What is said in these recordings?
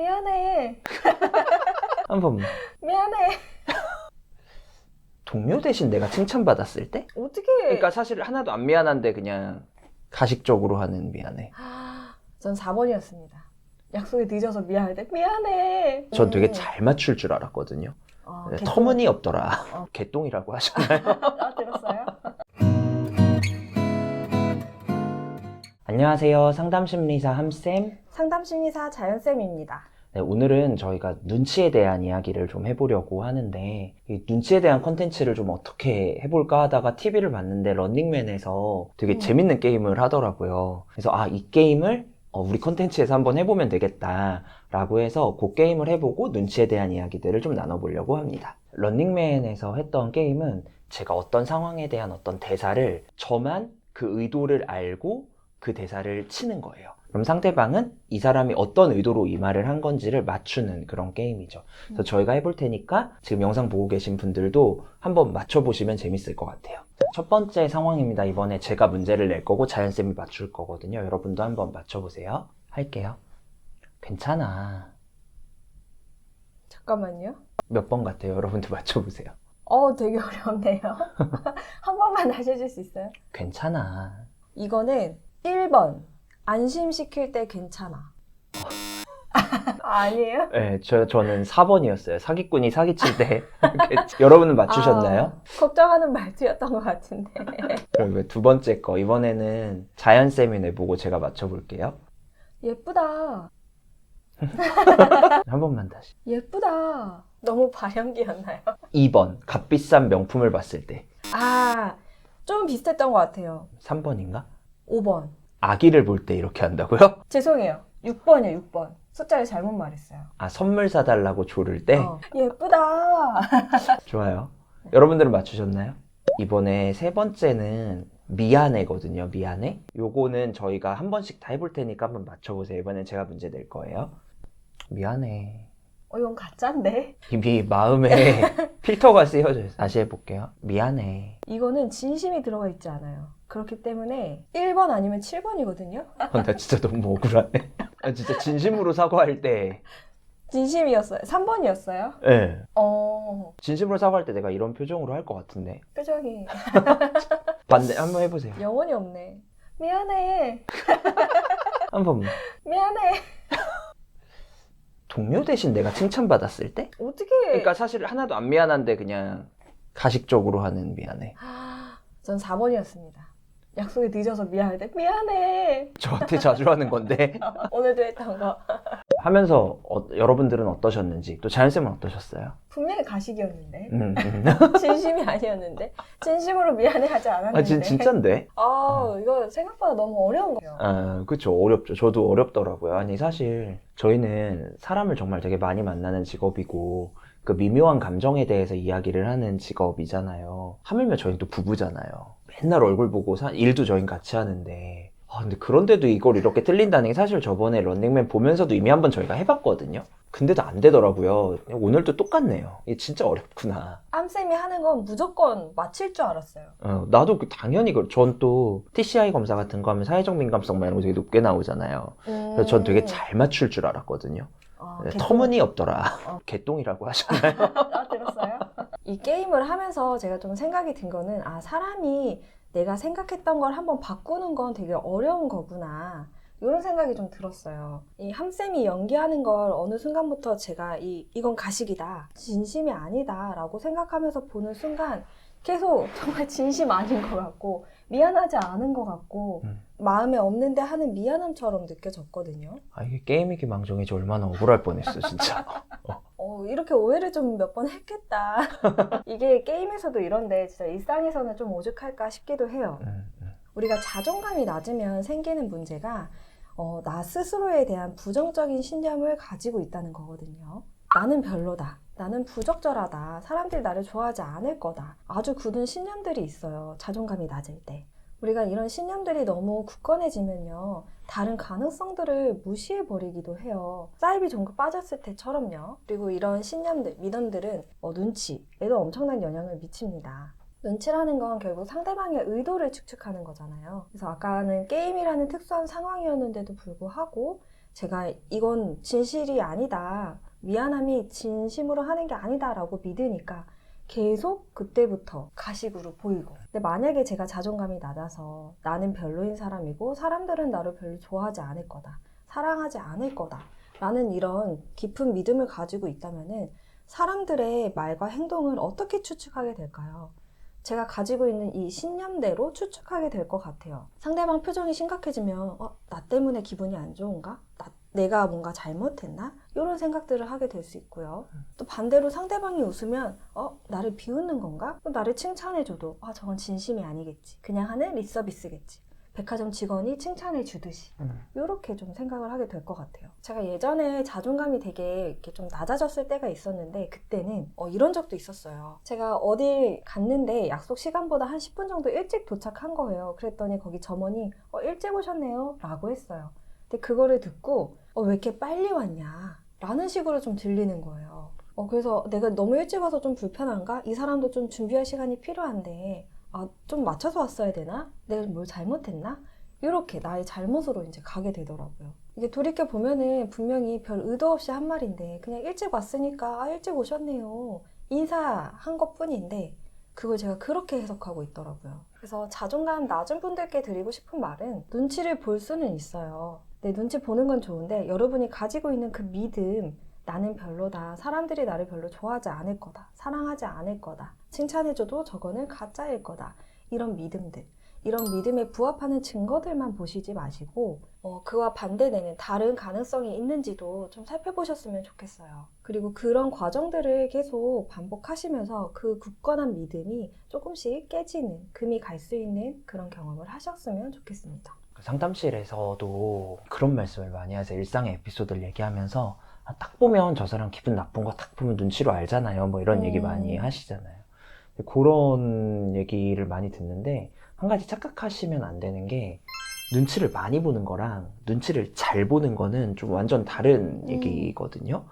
미안해. 한 번만. 미안해. 동료 대신 내가 칭찬받았을 때? 어떻게? 그러니까 사실 하나도 안 미안한데 그냥 가식적으로 하는 미안해. 전 4번이었습니다. 약속에 늦어서 미안할 때 미안해. 전 되게 음. 잘 맞출 줄 알았거든요. 어, 네, 개똥. 터무니 없더라. 어. 개똥이라고 하셨나요? 아, 들었어요? 안녕하세요. 상담심리사 함쌤. 상담심리사 자연쌤입니다. 네, 오늘은 저희가 눈치에 대한 이야기를 좀 해보려고 하는데 이 눈치에 대한 컨텐츠를 좀 어떻게 해볼까 하다가 TV를 봤는데 런닝맨에서 되게 음. 재밌는 게임을 하더라고요. 그래서 아 이 게임을 어, 우리 컨텐츠에서 한번 해보면 되겠다라고 해서 그 게임을 해보고 눈치에 대한 이야기들을 좀 나눠보려고 합니다. 런닝맨에서 했던 게임은 제가 어떤 상황에 대한 어떤 대사를 저만 그 의도를 알고 그 대사를 치는 거예요. 그럼 상대방은 이 사람이 어떤 의도로 이 말을 한 건지를 맞추는 그런 게임이죠. 그래서 음. 저희가 해볼 테니까 지금 영상 보고 계신 분들도 한번 맞춰보시면 재밌을 것 같아요. 첫 번째 상황입니다. 이번에 제가 문제를 낼 거고 자연쌤이 맞출 거거든요. 여러분도 한번 맞춰보세요. 할게요. 괜찮아. 잠깐만요. 몇 번 같아요? 여러분도 맞춰보세요. 어, 되게 어렵네요. 한 번만 다시 해줄 수 있어요? 괜찮아. 이거는 1번. 안심시킬 때 괜찮아. 아니에요? 네, 저, 저는 4번이었어요. 사기꾼이 사기칠 때. 여러분은 맞추셨나요? 아, 걱정하는 말투였던 것 같은데. 그럼 이두 번째 거. 이번에는 자연쌤이 내보고 제가 맞춰볼게요. 예쁘다. 한 번만 다시. 예쁘다. 너무 발연기였나요? 2번. 값비싼 명품을 봤을 때. 아, 좀 비슷했던 것 같아요. 3번인가? 5번. 아기를 볼 때 이렇게 한다고요? 죄송해요. 6번이요, 6번. 숫자를 잘못 말했어요. 아, 선물 사달라고 조를 때? 어, 예쁘다. 좋아요. 여러분들은 맞추셨나요? 이번에 세 번째는 미안해거든요. 미안해. 요거는 저희가 한 번씩 다 해볼 테니까 한번 맞춰보세요. 이번엔 제가 문제 낼 거예요. 미안해. 어, 이건 가짜인데? 이미 마음에 필터가 쓰여져요. 다시 해볼게요. 미안해. 이거는 진심이 들어가 있지 않아요. 그렇기 때문에 1번 아니면 7번이거든요? 아, 나 진짜 너무 억울하네. 아, 진짜 진심으로 사과할 때, 진심이었어요. 3번이었어요? 예. 네. 어, 진심으로 사과할 때 내가 이런 표정으로 할 것 같은데. 표정이 반대, 한번 해보세요. 영혼이 없네. 미안해. 한 번만. 미안해. 동료 대신 내가 칭찬받았을 때? 어떻게. 그러니까 사실 하나도 안 미안한데 그냥 가식적으로 하는 미안해. 전 4번이었습니다. 약속에 늦어서 미안할 때 미안해. 저한테 자주 하는 건데. 오늘도 했던 거. 하면서 어- 여러분들은 어떠셨는지, 또 자연쌤은 어떠셨어요? 분명히 가식이었는데. 음, 음. 진심이 아니었는데. 진심으로 미안해 하지 않았는데. 아, 진, 진짠데? 아, 이거 생각보다 너무 어려운 거예요. 아, 그쵸. 어렵죠. 저도 어렵더라고요. 아니, 사실, 저희는 사람을 정말 되게 많이 만나는 직업이고, 그 미묘한 감정에 대해서 이야기를 하는 직업이잖아요. 하물며 저희는 또 부부잖아요. 맨날 얼굴 보고 사- 일도 저희는 같이 하는데, 아, 근데 그런데도 이걸 이렇게 틀린다는 게 사실 저번에 런닝맨 보면서도 이미 한번 저희가 해봤거든요. 근데도 안 되더라고요. 오늘도 똑같네요. 이게 진짜 어렵구나. 암쌤이 하는 건 무조건 맞힐 줄 알았어요. 어, 나도 그 당연히, 전또 TCI 검사 같은 거 하면 사회적 민감성 막 이런 거 되게 높게 나오잖아요. 그래서 전 되게 잘 맞출 줄 알았거든요. 어, 네, 개똥. 터무니없더라. 어. 개똥이라고 하셨나요? 아, 들었어요? 이 게임을 하면서 제가 좀 생각이 든 거는 아 사람이 내가 생각했던 걸 한번 바꾸는 건 되게 어려운 거구나. 이런 생각이 좀 들었어요. 이 함쌤이 연기하는 걸 어느 순간부터 제가 이, 이건 가식이다. 진심이 아니다. 라고 생각하면서 보는 순간 계속 정말 진심 아닌 것 같고, 미안하지 않은 것 같고, 음. 마음에 없는데 하는 미안함처럼 느껴졌거든요. 아, 이게 게임이기 망정이지 얼마나 억울할 뻔했어, 진짜. 어, 이렇게 오해를 좀 몇 번 했겠다. 이게 게임에서도 이런데 진짜 일상에서는 좀 오죽할까 싶기도 해요. 음, 음. 우리가 자존감이 낮으면 생기는 문제가 어, 나 스스로에 대한 부정적인 신념을 가지고 있다는 거거든요. 나는 별로다. 나는 부적절하다. 사람들이 나를 좋아하지 않을 거다. 아주 굳은 신념들이 있어요. 자존감이 낮을 때. 우리가 이런 신념들이 너무 굳건해지면요. 다른 가능성들을 무시해버리기도 해요. 사이비 종교 빠졌을 때처럼요. 그리고 이런 신념들, 믿음들은 어, 눈치에도 엄청난 영향을 미칩니다. 눈치라는 건 결국 상대방의 의도를 추측하는 거잖아요. 그래서 아까는 게임이라는 특수한 상황이었는데도 불구하고 제가 이건 진실이 아니다. 미안함이 진심으로 하는 게 아니다라고 믿으니까 계속 그때부터 가식으로 보이고. 근데 만약에 제가 자존감이 낮아서 나는 별로인 사람이고 사람들은 나를 별로 좋아하지 않을 거다. 사랑하지 않을 거다. 라는 이런 깊은 믿음을 가지고 있다면은 사람들의 말과 행동을 어떻게 추측하게 될까요? 제가 가지고 있는 이 신념대로 추측하게 될 것 같아요. 상대방 표정이 심각해지면, 어, 나 때문에 기분이 안 좋은가? 나, 내가 뭔가 잘못했나? 이런 생각들을 하게 될 수 있고요. 또 반대로 상대방이 웃으면, 어, 나를 비웃는 건가? 또 나를 칭찬해줘도, 아, 저건 진심이 아니겠지. 그냥 하는 립서비스겠지. 백화점 직원이 칭찬해 주듯이. 음. 이렇게 좀 생각을 하게 될 것 같아요. 제가 예전에 자존감이 되게 이렇게 좀 낮아졌을 때가 있었는데 그때는 어, 이런 적도 있었어요. 제가 어딜 갔는데 약속 시간보다 한 10분 정도 일찍 도착한 거예요. 그랬더니 거기 점원이 어, 일찍 오셨네요 라고 했어요. 근데 그거를 듣고 어, 왜 이렇게 빨리 왔냐 라는 식으로 좀 들리는 거예요. 어, 그래서 내가 너무 일찍 와서 좀 불편한가? 이 사람도 좀 준비할 시간이 필요한데 아, 좀 맞춰서 왔어야 되나? 내가 뭘 잘못했나? 이렇게 나의 잘못으로 이제 가게 되더라고요. 이게 돌이켜 보면은 분명히 별 의도 없이 한 말인데 그냥 일찍 왔으니까 아, 일찍 오셨네요. 인사한 것 뿐인데 그걸 제가 그렇게 해석하고 있더라고요. 그래서 자존감 낮은 분들께 드리고 싶은 말은 눈치를 볼 수는 있어요. 내 눈치 보는 건 좋은데 여러분이 가지고 있는 그 믿음 나는 별로다. 사람들이 나를 별로 좋아하지 않을 거다. 사랑하지 않을 거다. 칭찬해줘도 저거는 가짜일 거다. 이런 믿음들. 이런 믿음에 부합하는 증거들만 보시지 마시고 어, 그와 반대되는 다른 가능성이 있는지도 좀 살펴보셨으면 좋겠어요. 그리고 그런 과정들을 계속 반복하시면서 그 굳건한 믿음이 조금씩 깨지는 금이 갈 수 있는 그런 경험을 하셨으면 좋겠습니다. 그 상담실에서도 그런 말씀을 많이 하세요. 일상의 에피소드를 얘기하면서 아, 딱 보면 저 사람 기분 나쁜 거 딱 보면 눈치로 알잖아요. 뭐 이런 얘기 음. 많이 하시잖아요. 그런 얘기를 많이 듣는데 한 가지 착각하시면 안 되는 게 눈치를 많이 보는 거랑 눈치를 잘 보는 거는 좀 완전 다른 음. 얘기거든요.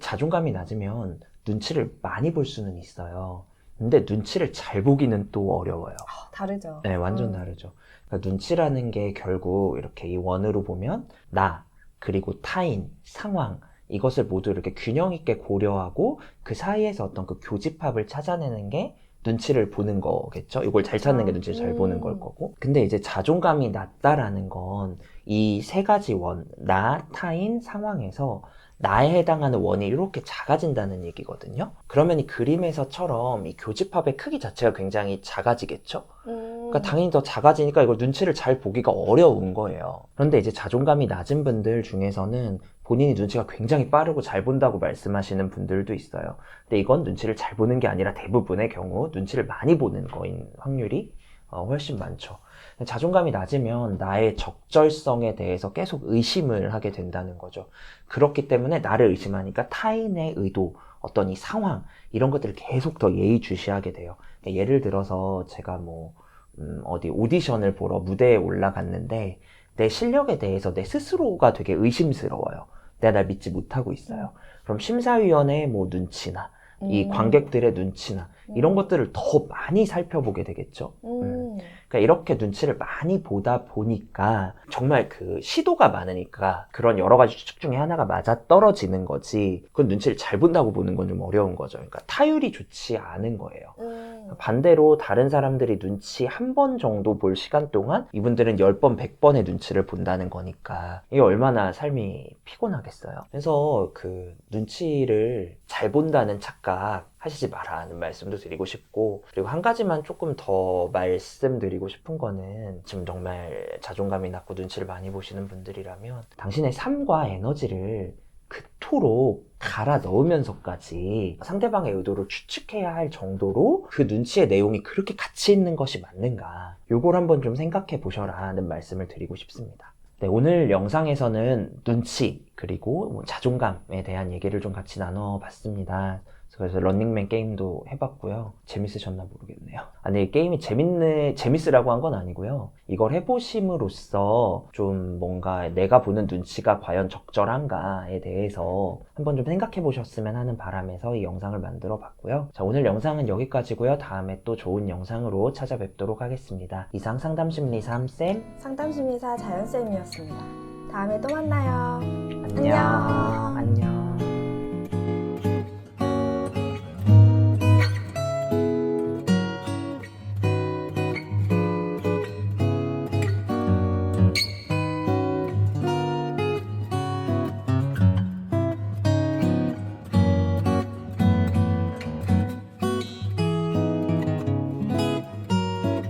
자존감이 낮으면 눈치를 많이 볼 수는 있어요. 근데 눈치를 잘 보기는 또 어려워요. 아, 다르죠. 네, 완전 음. 다르죠. 그러니까 눈치라는 게 결국 이렇게 이 원으로 보면 나, 그리고 타인, 상황, 이것을 모두 이렇게 균형 있게 고려하고 그 사이에서 어떤 그 교집합을 찾아내는 게 눈치를 보는 거겠죠? 이걸 잘 찾는 게 아, 눈치를 잘 음. 보는 걸 거고. 근데 이제 자존감이 낮다라는 건 이 세 가지 원, 나, 타인, 상황에서 나에 해당하는 원이 이렇게 작아진다는 얘기거든요. 그러면 이 그림에서처럼 이 교집합의 크기 자체가 굉장히 작아지겠죠? 음. 그러니까 당연히 더 작아지니까 이걸 눈치를 잘 보기가 어려운 거예요. 그런데 이제 자존감이 낮은 분들 중에서는 본인이 눈치가 굉장히 빠르고 잘 본다고 말씀하시는 분들도 있어요. 근데 이건 눈치를 잘 보는 게 아니라 대부분의 경우 눈치를 많이 보는 거인 확률이 어, 훨씬 많죠. 자존감이 낮으면 나의 적절성에 대해서 계속 의심을 하게 된다는 거죠. 그렇기 때문에 나를 의심하니까 타인의 의도, 어떤 이 상황, 이런 것들을 계속 더 예의주시하게 돼요. 예를 들어서 제가 뭐, 음, 어디 오디션을 보러 무대에 올라갔는데 내 실력에 대해서 내 스스로가 되게 의심스러워요. 내가 날 믿지 못하고 있어요. 그럼 심사위원의 뭐 눈치나 이 음. 관객들의 눈치나 이런 음. 것들을 더 많이 살펴보게 되겠죠. 음. 그러니까 이렇게 눈치를 많이 보다 보니까 정말 그 시도가 많으니까 그런 여러 가지 추측 중에 하나가 맞아 떨어지는 거지 그건 눈치를 잘 본다고 보는 건 좀 어려운 거죠. 그러니까 타율이 좋지 않은 거예요. 음. 반대로 다른 사람들이 눈치 한 번 정도 볼 시간 동안 이분들은 10번, 100번의 눈치를 본다는 거니까 이게 얼마나 삶이 피곤하겠어요. 그래서 그 눈치를 잘 본다는 착각 하시지 마라는 말씀도 드리고 싶고 그리고 한 가지만 조금 더 말씀드리고 싶은 거는 지금 정말 자존감이 낮고 눈치를 많이 보시는 분들이라면 당신의 삶과 에너지를 그토록 갈아 넣으면서까지 상대방의 의도를 추측해야 할 정도로 그 눈치의 내용이 그렇게 가치 있는 것이 맞는가 요걸 한번 좀 생각해 보셔라는 말씀을 드리고 싶습니다. 네, 오늘 영상에서는 눈치 그리고 뭐 자존감에 대한 얘기를 좀 같이 나눠봤습니다. 그래서 런닝맨 게임도 해봤고요. 재밌으셨나 모르겠네요. 아니 게임이 재밌네 재밌으라고 한 건 아니고요. 이걸 해보심으로써 좀 뭔가 내가 보는 눈치가 과연 적절한가에 대해서 한번 좀 생각해 보셨으면 하는 바람에서 이 영상을 만들어 봤고요. 자 오늘 영상은 여기까지고요. 다음에 또 좋은 영상으로 찾아뵙도록 하겠습니다. 이상 상담심리 3쌤 상담심리사 자연쌤이었습니다. 다음에 또 만나요. 안녕. 안녕.